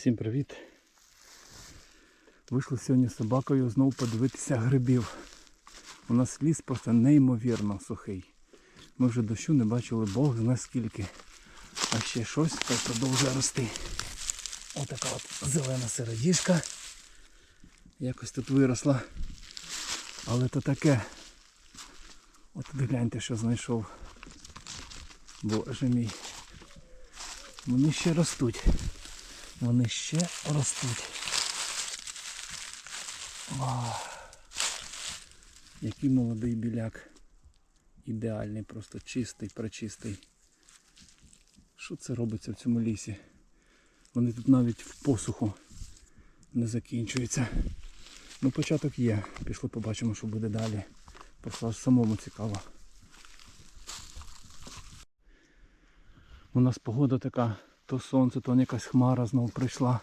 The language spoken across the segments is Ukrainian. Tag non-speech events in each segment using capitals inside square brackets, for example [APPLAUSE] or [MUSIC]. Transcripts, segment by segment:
Всім привіт! Вийшли сьогодні з собакою знову подивитися грибів. У нас ліс просто неймовірно сухий. Ми вже дощу не бачили Бог зна скільки. А ще щось так продовжує рости. Отака от зелена середішка. Якось тут виросла. Але то таке. От гляньте, що знайшов. Боже мій. Вони ще ростуть. Вони ще ростуть. Вау. Який молодий біляк. Ідеальний, просто чистий, пречистий. Що це робиться в цьому лісі? Вони тут навіть в посуху не закінчуються. Ну початок є. Пішли побачимо, що буде далі. Просто аж самому цікаво. У нас погода така, то сонце, то якась хмара знову прийшла.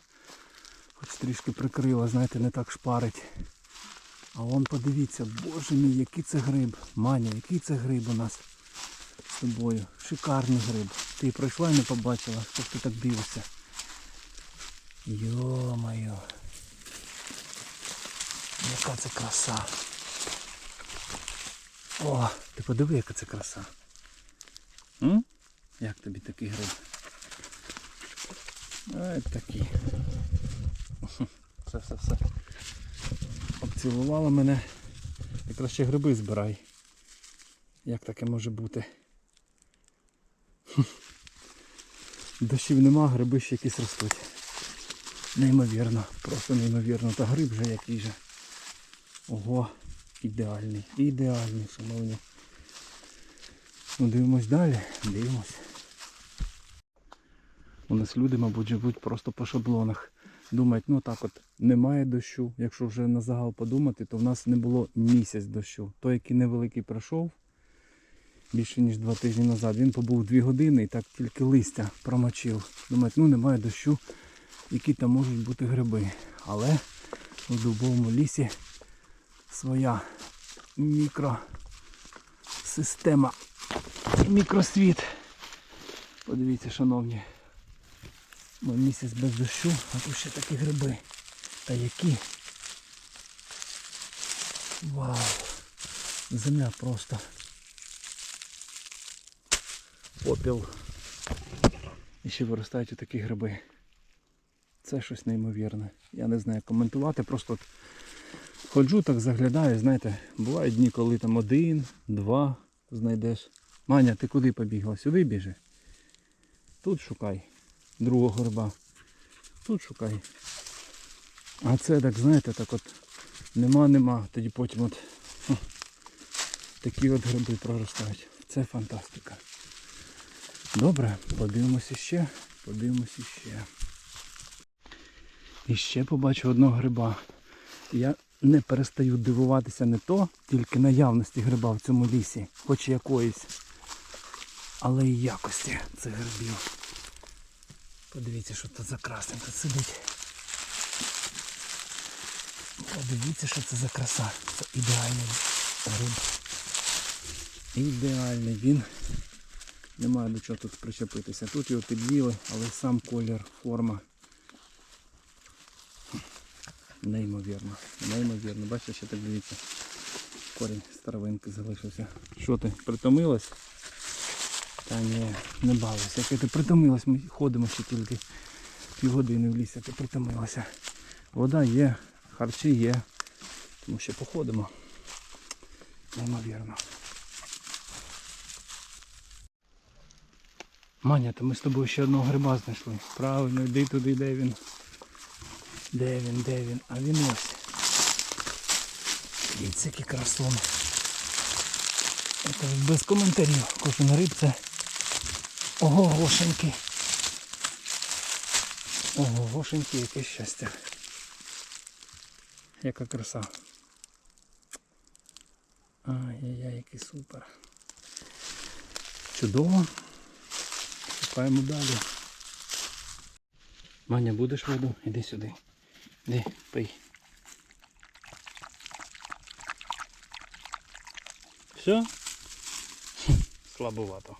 Хоч трішки прикрила, знаєте, не так шпарить. А вон подивіться, боже мій, який це гриб. Маня, який це гриб у нас з тобою. Шикарний гриб. Ти пройшла і не побачила, що ти так дивишся. Йо-моє. Яка це краса. О, ти подиви, яка це краса. М? Як тобі такий гриб? Ось такий. Все, все, все. Обцілувала мене. Якраз ще гриби збирай. Як таке може бути? Дощів нема, гриби ще якісь ростуть. Неймовірно, просто неймовірно. Та гриб вже який же. Ого, ідеальний, ідеальний, шановні. Ну дивимось далі, дивимось. У нас люди, мабуть, живуть просто по шаблонах. Думають, ну так от немає дощу. Якщо вже на загал подумати, то в нас не було місяць дощу. Той, який невеликий пройшов, більше ніж два тижні назад, він побув дві години і так тільки листя промочив. Думають, ну немає дощу, які там можуть бути гриби. Але у дубовому лісі своя мікросистема, мікросвіт. Подивіться, шановні. Бо місяць без дощу, а тут ще такі гриби. Та які. Вау! Земля просто. Попіл. І ще виростають такі гриби. Це щось неймовірне. Я не знаю коментувати, просто от ходжу так заглядаю, знаєте, бувають дні, коли там один, два знайдеш. Маня, ти куди побігла? Сюди біжи. Тут шукай другого гриба. Тут шукай. А це так, знаєте, так от нема-нема. Тоді потім от хм, такі от гриби проростають. Це фантастика. Добре, подивимося ще, подивимося ще. І ще побачу одного гриба. Я не перестаю дивуватися не то, тільки наявності гриба в цьому лісі, хоч якоїсь, але і якості цих грибів. Подивіться, що тут за красень тут сидить. Подивіться, що це за краса. Це ідеальний гриб. Ідеальний він. Немає до чого тут причепитися. Тут його під'їли, але сам колір, форма. Неймовірно. Неймовірно. Бачите, ще так дивіться. Корінь старовинки залишився. Що ти, притомилась? Та ні, не балуйся. Яке ти притомилась, ми ходимо ще тільки півгодини в лісі, ти притомилася. Вода є, харчі є. Тому ще походимо. Неймовірно. Маня, то ми з тобою ще одного гриба знайшли. Правильно, йди туди, де він. Де він, де він? А він ось. Дивіться, який красун. Це без коментарів. Кожен гриб це Ого, гошеньки. Ого, гошеньки, яке щастя. Яка краса. Ай-яй-яй, який супер. Чудово. Шукаємо далі. Маня, будеш воду? Іди сюди. Іди, пий. Все? Слабовато.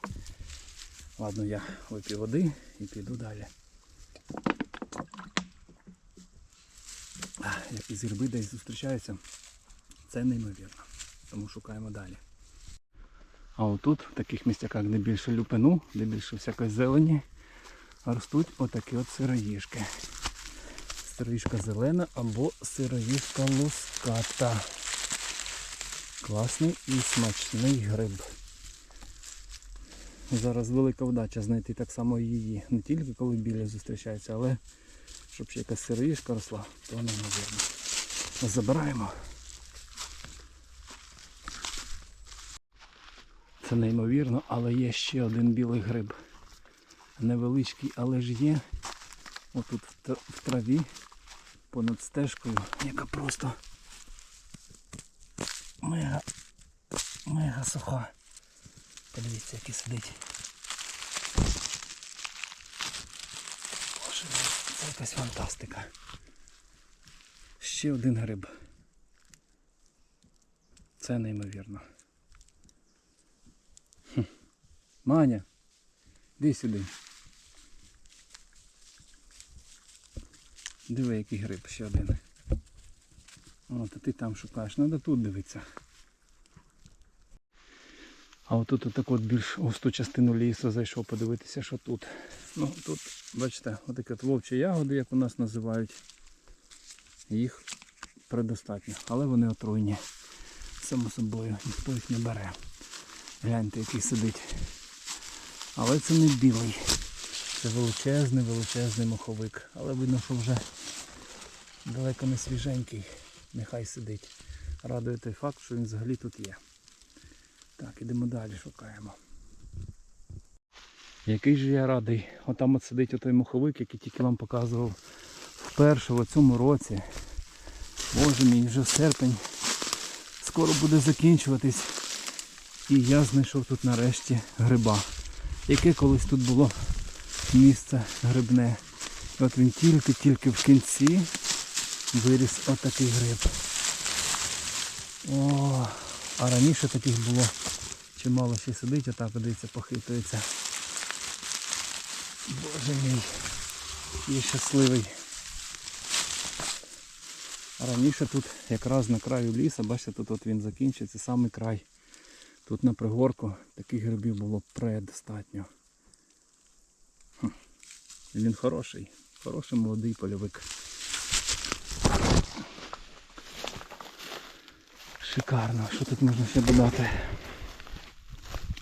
Ладно, я вип'ю води і піду далі. якісь гриби десь зустрічаються. Це неймовірно. Тому шукаємо далі. А отут, в таких місцяках, де більше люпину, де більше всякої зелені, ростуть отакі от сироїжки. Сироїжка зелена або сироїжка луската. Класний і смачний гриб. Зараз велика вдача знайти так само її. Не тільки коли білі зустрічаються, але щоб ще якась сироїжка росла, то неймовірно. Забираємо. Це неймовірно, але є ще один білий гриб. Невеличкий, але ж є. Отут в траві понад стежкою, яка просто мега, мега суха. Подивіться, який сидить. Це якась фантастика. Ще один гриб. Це неймовірно. Хм. Маня, іди сюди. Диви, який гриб, ще один. От, а ти там шукаєш, треба тут дивитися. А отут отак от більш густу частину лісу зайшов подивитися, що тут. Ну тут, бачите, отакі от вовчі ягоди, як у нас називають. Їх предостатньо, але вони отруйні. Само собою, ніхто їх не бере. Гляньте, який сидить. Але це не білий. Це величезний, величезний моховик. Але видно, що вже далеко не свіженький. Нехай сидить. Радує той факт, що він взагалі тут є. Так, ідемо далі, шукаємо. Який же я радий. Отам от сидить отой муховик, який тільки вам показував вперше в цьому році. Боже мій, вже серпень. Скоро буде закінчуватись. І я знайшов тут нарешті гриба. Яке колись тут було місце грибне. І от він тільки-тільки в кінці виріс отакий гриб. О, а раніше таких було чимало ще сидить, отак, дивіться, похитується. Боже мій, я щасливий. А раніше тут якраз на краю ліса, бачите, тут от він закінчується, самий край. Тут на пригорку таких грибів було предостатньо. Хм. Він хороший, хороший молодий польовик. Шикарно, що тут можна ще додати?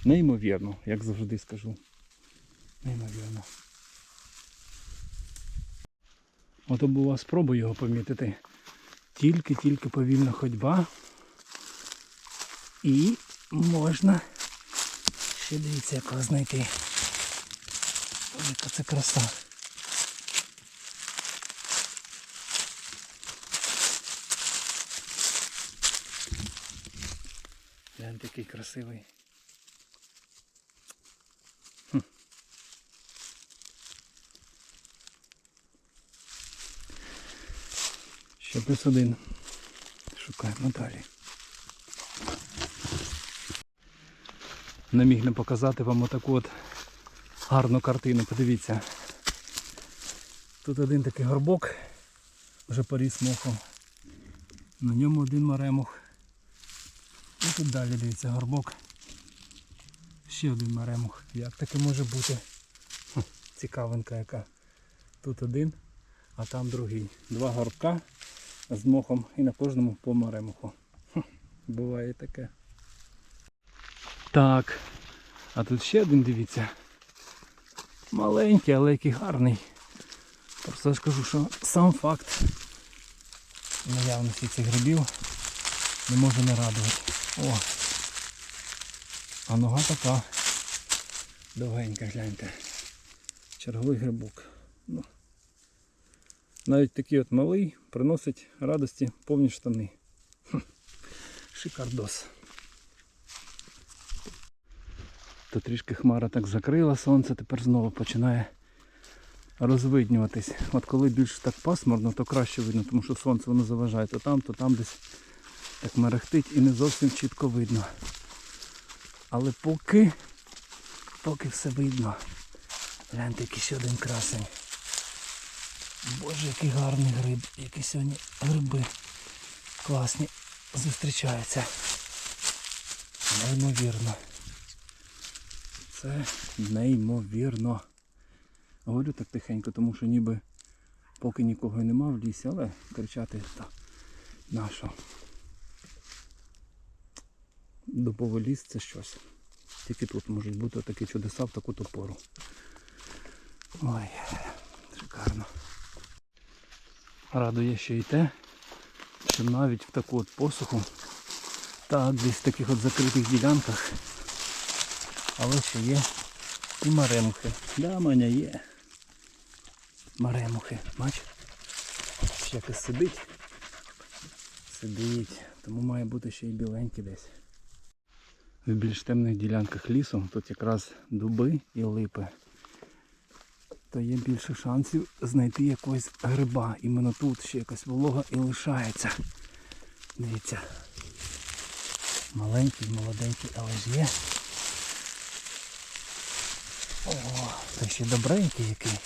Неймовірно, як завжди скажу. Неймовірно. Ото була спроба його помітити. Тільки-тільки повільна ходьба. І можна ще дивіться, якого знайти. Яка це краса. Такий красивий. Ще плюс один. Шукаємо далі. Не міг не показати вам отаку от гарну картину. Подивіться. Тут один такий горбок, вже поріс мохом. На ньому один маремух. І тут далі дивіться горбок. Ще один маремух. Як таке може бути? Цікавинка яка. Тут один, а там другий. Два горбка з мохом і на кожному по маремуху. Буває таке. Так. А тут ще один, дивіться. Маленький, але який гарний. Просто я ж кажу, що сам факт наявності цих грибів не може не радувати. О! А нога така довгенька, гляньте. Черговий грибок. Ну, навіть такий от малий приносить радості повні штани. Шикардос. То трішки хмара так закрила сонце, тепер знову починає розвиднюватись. От коли більш так пасмурно, то краще видно, тому що сонце воно заважає то там, то там десь так мерехтить і не зовсім чітко видно. Але поки, поки все видно. Гляньте, який ще один красень. Боже, який гарний гриб, які сьогодні гриби класні зустрічаються. Неймовірно. Це неймовірно. Говорю так тихенько, тому що ніби поки нікого і нема в лісі, але кричати та нащо. Дубовий ліс це щось. Тільки тут можуть бути такі чудеса в таку пору. Ой, шикарно. Радує ще й те, що навіть в таку от посуху, так десь в таких от закритих ділянках, але ще є і маремухи. Да, маня є. Маремухи, бач? Ще якось сидить. Сидить. Тому має бути ще й біленький десь. В більш темних ділянках лісу тут якраз дуби і липи. То є більше шансів знайти якогось гриба. Іменно тут ще якась волога і лишається. Дивіться. Маленький, молоденький, але ж є. О, це ще добренький який.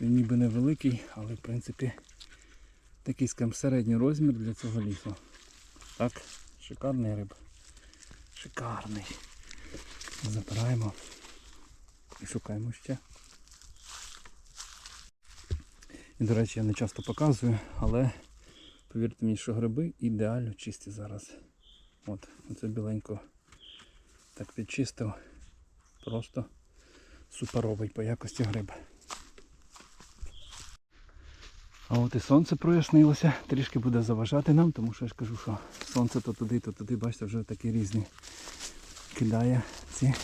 Він ніби невеликий, але в принципі такий скажімо, середній розмір для цього лісу. Так, шикарний риб. Шикарний. Забираємо і шукаємо ще. І, до речі, я не часто показую, але повірте мені, що гриби ідеально чисті зараз. От, оце біленько так підчистив. Просто суперовий по якості гриб. А от і сонце прояснилося, трішки буде заважати нам, тому що я ж кажу, що сонце то туди, то туди, бачите, вже такі різні кидає ці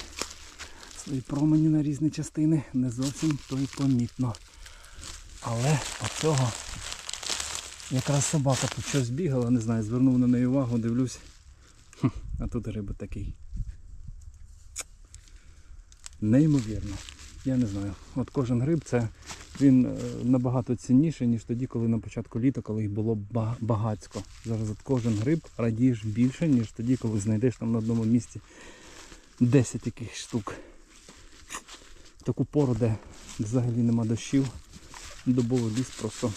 свої промені на різні частини. Не зовсім то й помітно. Але оцього якраз собака тут щось бігала, не знаю, звернув на неї увагу, дивлюсь. Хм, а тут риба такий. Неймовірно. Я не знаю. От кожен гриб це він е, набагато цінніший, ніж тоді, коли на початку літа, коли їх було ба- багацько. Зараз от кожен гриб радієш більше, ніж тоді, коли знайдеш там на одному місці 10 якихось штук. Таку пору, де взагалі нема дощів, дубовий ліс просто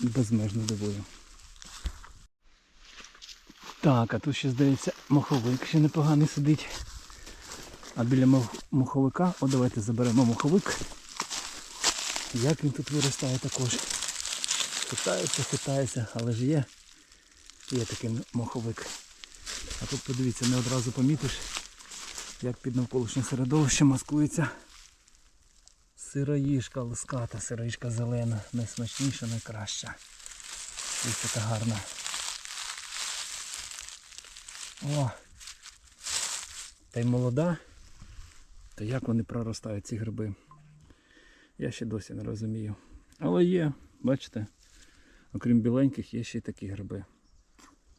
безмежно дивує. Так, а тут ще здається моховик ще непоганий сидить. А біля мох- моховика, о давайте заберемо моховик. Як він тут виростає також. Хитається, хитається, але ж є. Є такий моховик. А тут подивіться, не одразу помітиш, як під навколишнє середовище маскується сироїжка луската, сироїжка зелена, найсмачніша, найкраща. Ось така гарна. О! Та й молода. То як вони проростають ці гриби? Я ще досі не розумію. Але є, бачите, окрім біленьких, є ще й такі гриби.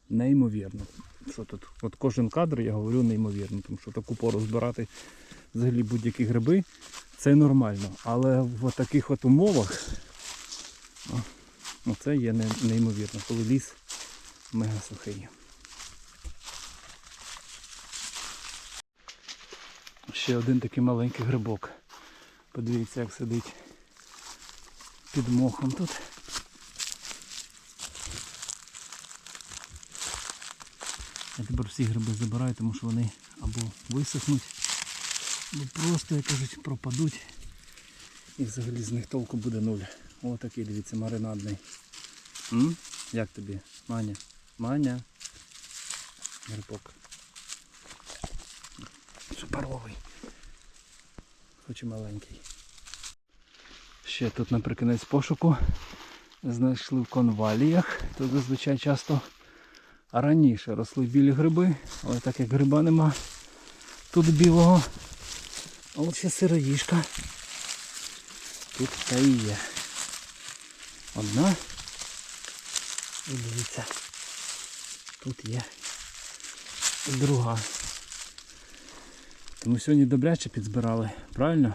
Неймовірно. Що тут? От кожен кадр я говорю неймовірно, тому що таку пору збирати взагалі будь-які гриби це нормально. Але в таких от умовах ну, це є не- неймовірно, коли ліс мега сухий. Ще один такий маленький грибок. Подивіться, як сидить під мохом тут. Я тепер всі гриби забираю, тому що вони або висохнуть, або просто, як кажуть, пропадуть. І взагалі з них толку буде нуль. О, такий, дивіться, маринадний. М? Як тобі? Маня? Маня? Грибок. Шипаровий. Хоч і маленький. Ще тут наприкінець пошуку знайшли в конваліях. Тут зазвичай часто раніше росли білі гриби, але так як гриба нема тут білого. А от ще сироїжка. Тут та і є. Одна. І дивіться. Тут є і друга. Тому сьогодні добряче підзбирали, правильно?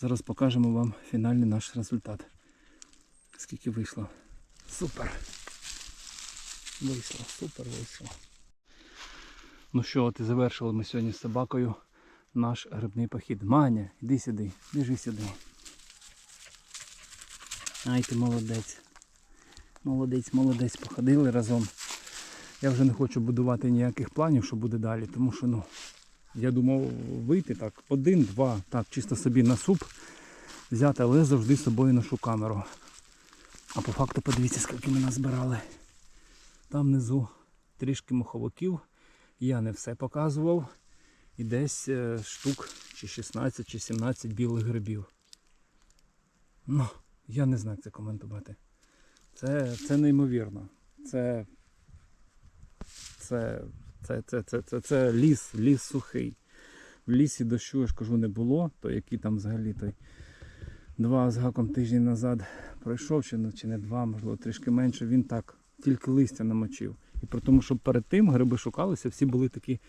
Зараз покажемо вам фінальний наш результат. Скільки вийшло. Супер! Вийшло, супер вийшло. Ну що, от і завершили ми сьогодні з собакою наш грибний похід. Маня, іди сюди, біжи сюди. Ай ти молодець. Молодець, молодець, походили разом. Я вже не хочу будувати ніяких планів, що буде далі, тому що ну, я думав вийти так, один-два, так, чисто собі на суп взяти, але завжди з собою ношу камеру. А по факту подивіться, скільки ми назбирали. Там внизу трішки моховиків. Я не все показував. І десь е, штук чи 16, чи 17 білих грибів. Ну, я не знаю, як це коментувати. Це, це неймовірно. Це, це, це, це, це, це, це ліс, ліс сухий. В лісі дощу, я ж кажу, не було, то який там взагалі той два з гаком тижні назад пройшов, чи, ну, чи не два, можливо, трішки менше, він так тільки листя намочив. І при тому, що перед тим гриби шукалися, всі були такі,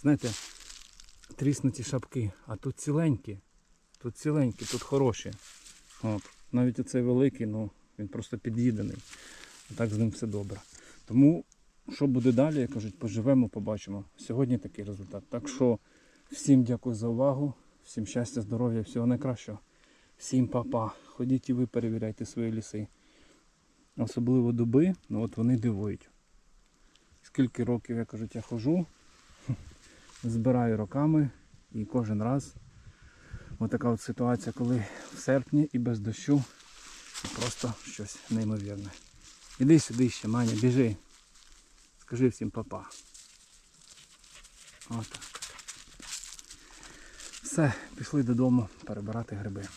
знаєте, тріснуті шапки. А тут ціленькі, тут ціленькі, тут хороші. От. Навіть оцей великий, ну, він просто під'їдений. А так з ним все добре. Тому, що буде далі, як кажуть, поживемо, побачимо. Сьогодні такий результат. Так що всім дякую за увагу, всім щастя, здоров'я, всього найкращого. Всім па-па. Ходіть і ви перевіряйте свої ліси. Особливо дуби, ну от вони дивують. Скільки років, я кажуть, я хожу, [LAUGHS] збираю роками і кожен раз отака от ситуація, коли в серпні і без дощу просто щось неймовірне. Іди сюди ще, Маня, біжи. Скажи всім папа. Отак. Все, пішли додому перебирати гриби.